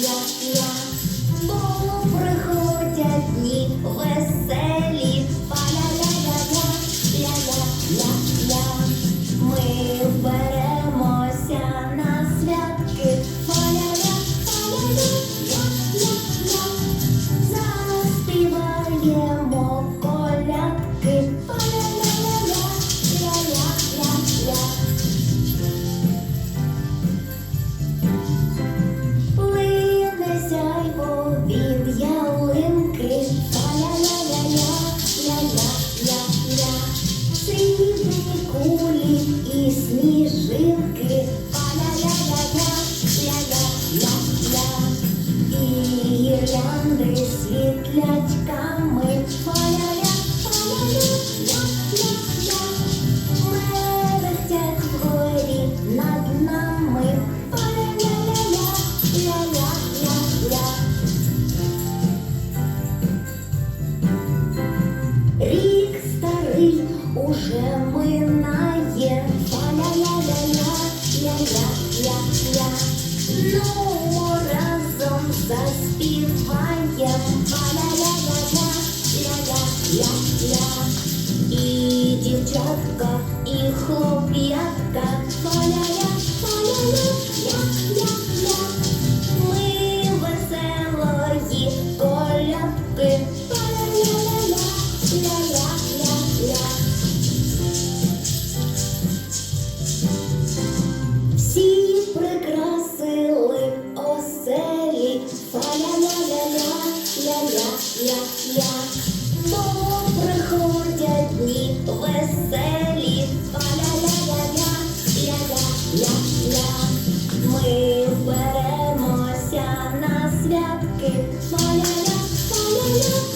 як я, бо приходять дні веселі, паля, я. Ми вберемося на святки, Па-ля-ля-ля-ля-ля-ля-ля. гірлянди світлять ками, ля-ля-ля, ля-ля-ля-ля. Мерехтять вгорі над нами, ля-ля-ля-ля, ля-ля-ля-ля. Рік старий уже минає, ля-ля-ля-ля-ля, ля-ля-ля-ля. Ну, разом Ля-ля-ля-ля. І дівчатка, і хлоп'ятка, ми зберемося на святки. Поля-ля, поля-ля.